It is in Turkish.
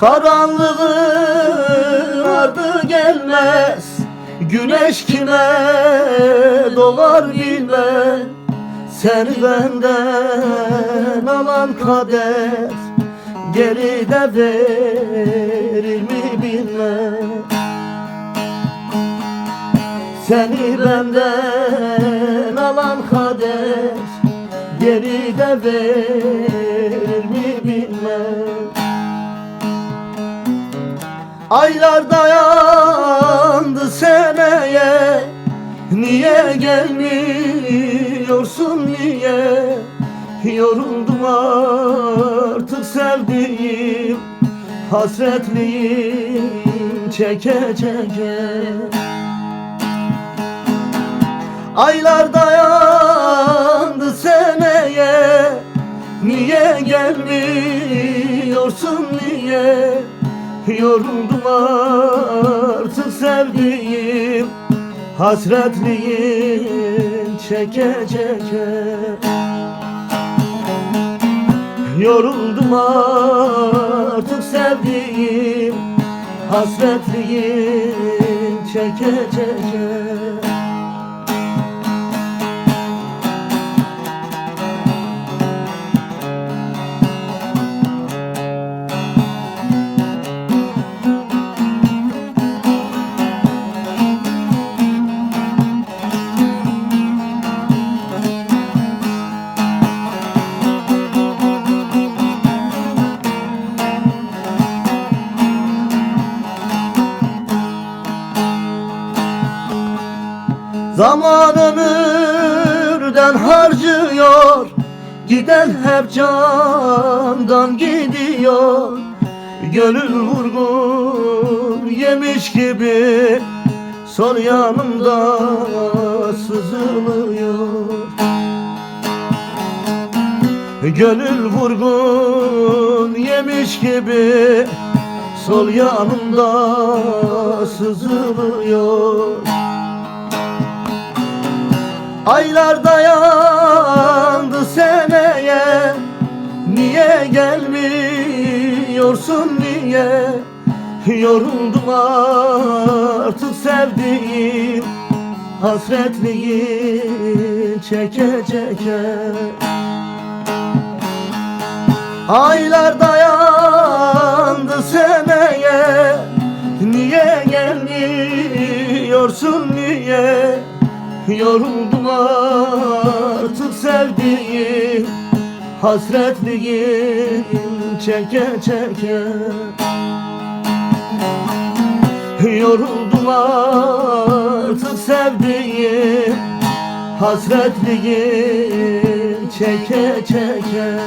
Karanlığın ardı gelmez. Güneş kime doğar bilmem Seni benden alan kader. Geride verir mi bilmem Seni benden alan kader. Geride verir mi bilmem Aylar dayandı seneye. Niye gelmiyorsun niye? Yoruldum artık sevdiğim Hasretliğim çeke çeke. Aylar dayandı seneye. Niye gelmiyorsun niye Yoruldum artık sevdiğim Hasretliğin çeke çeke. Yoruldum artık sevdiğim Hasretliğin çeke çeke Zaman ömürden harcıyor. Giden hep candan gidiyor. Gönül vurgun yemiş gibi Sol yanımda sızılıyor. Gönül vurgun yemiş gibi Sol yanımda sızılıyor Aylar dayandı seneye. Niye gelmiyorsun niye Yoruldum artık sevdiğim Hasretliğin çeke çeke. Aylar dayandı seneye. Niye gelmiyorsun niye Yoruldum artık sevdiğim Hasretliğin çeke çeke. Yoruldum artık sevdiğim Hasretliğin çeke çeke